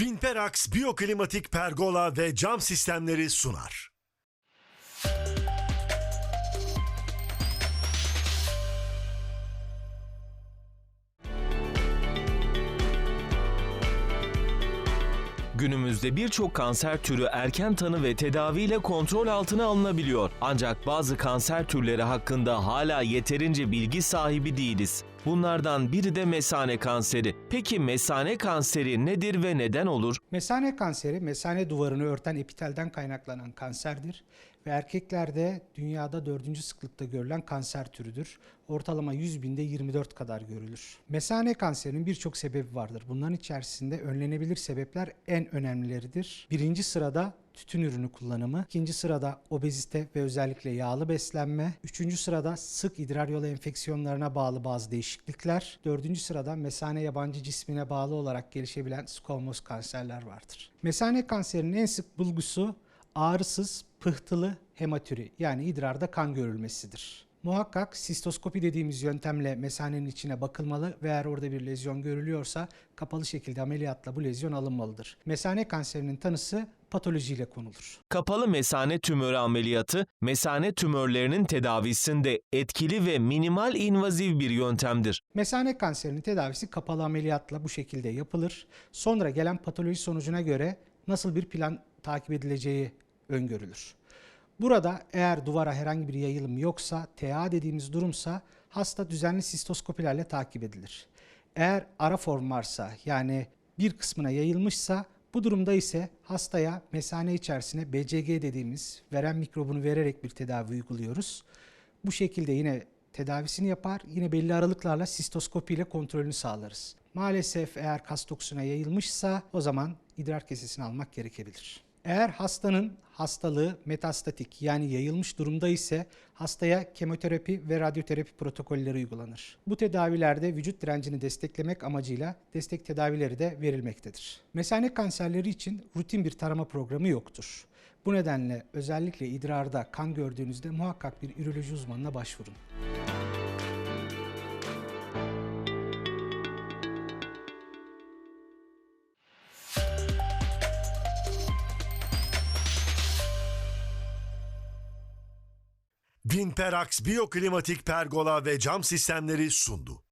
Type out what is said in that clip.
Vinperax Biyoklimatik Pergola ve Cam Sistemleri sunar. Günümüzde birçok kanser türü erken tanı ve tedaviyle kontrol altına alınabiliyor. Ancak bazı kanser türleri hakkında hala yeterince bilgi sahibi değiliz. Bunlardan biri de mesane kanseri. Peki mesane kanseri nedir ve neden olur? Mesane kanseri, mesane duvarını örten epitelden kaynaklanan kanserdir ve erkeklerde dünyada dördüncü sıklıkta görülen kanser türüdür. Ortalama 100 binde 24 kadar görülür. Mesane kanserinin birçok sebebi vardır. Bunların içerisinde önlenebilir sebepler en önemlileridir. Birinci sırada tütün ürünü kullanımı, ikinci sırada obezite ve özellikle yağlı beslenme, üçüncü sırada sık idrar yolu enfeksiyonlarına bağlı bazı değişiklikler, dördüncü sırada mesane yabancı cismine bağlı olarak gelişebilen squamous kanserler vardır. Mesane kanserinin en sık bulgusu ağrısız, pıhtılı hematüri yani idrarda kan görülmesidir. Muhakkak sistoskopi dediğimiz yöntemle mesanenin içine bakılmalı ve eğer orada bir lezyon görülüyorsa kapalı şekilde ameliyatla bu lezyon alınmalıdır. Mesane kanserinin tanısı patolojiyle konulur. Kapalı mesane tümörü ameliyatı, mesane tümörlerinin tedavisinde etkili ve minimal invaziv bir yöntemdir. Mesane kanserinin tedavisi kapalı ameliyatla bu şekilde yapılır. Sonra gelen patoloji sonucuna göre nasıl bir plan takip edileceği öngörülür. Burada eğer duvara herhangi bir yayılım yoksa, TA dediğimiz durumsa hasta düzenli sistoskopilerle takip edilir. Eğer ara form varsa yani bir kısmına yayılmışsa bu durumda ise hastaya mesane içerisine BCG dediğimiz veren mikrobunu vererek bir tedavi uyguluyoruz. Bu şekilde yine tedavisini yapar, yine belli aralıklarla sistoskopi ile kontrolünü sağlarız. Maalesef eğer kas dokusuna yayılmışsa o zaman idrar kesesini almak gerekebilir. Eğer hastanın hastalığı metastatik yani yayılmış durumda ise hastaya kemoterapi ve radyoterapi protokolleri uygulanır. Bu tedavilerde vücut direncini desteklemek amacıyla destek tedavileri de verilmektedir. Mesane kanserleri için rutin bir tarama programı yoktur. Bu nedenle özellikle idrarda kan gördüğünüzde muhakkak bir üroloji uzmanına başvurun. Vinperax Biyoklimatik Pergola ve Cam Sistemleri sundu.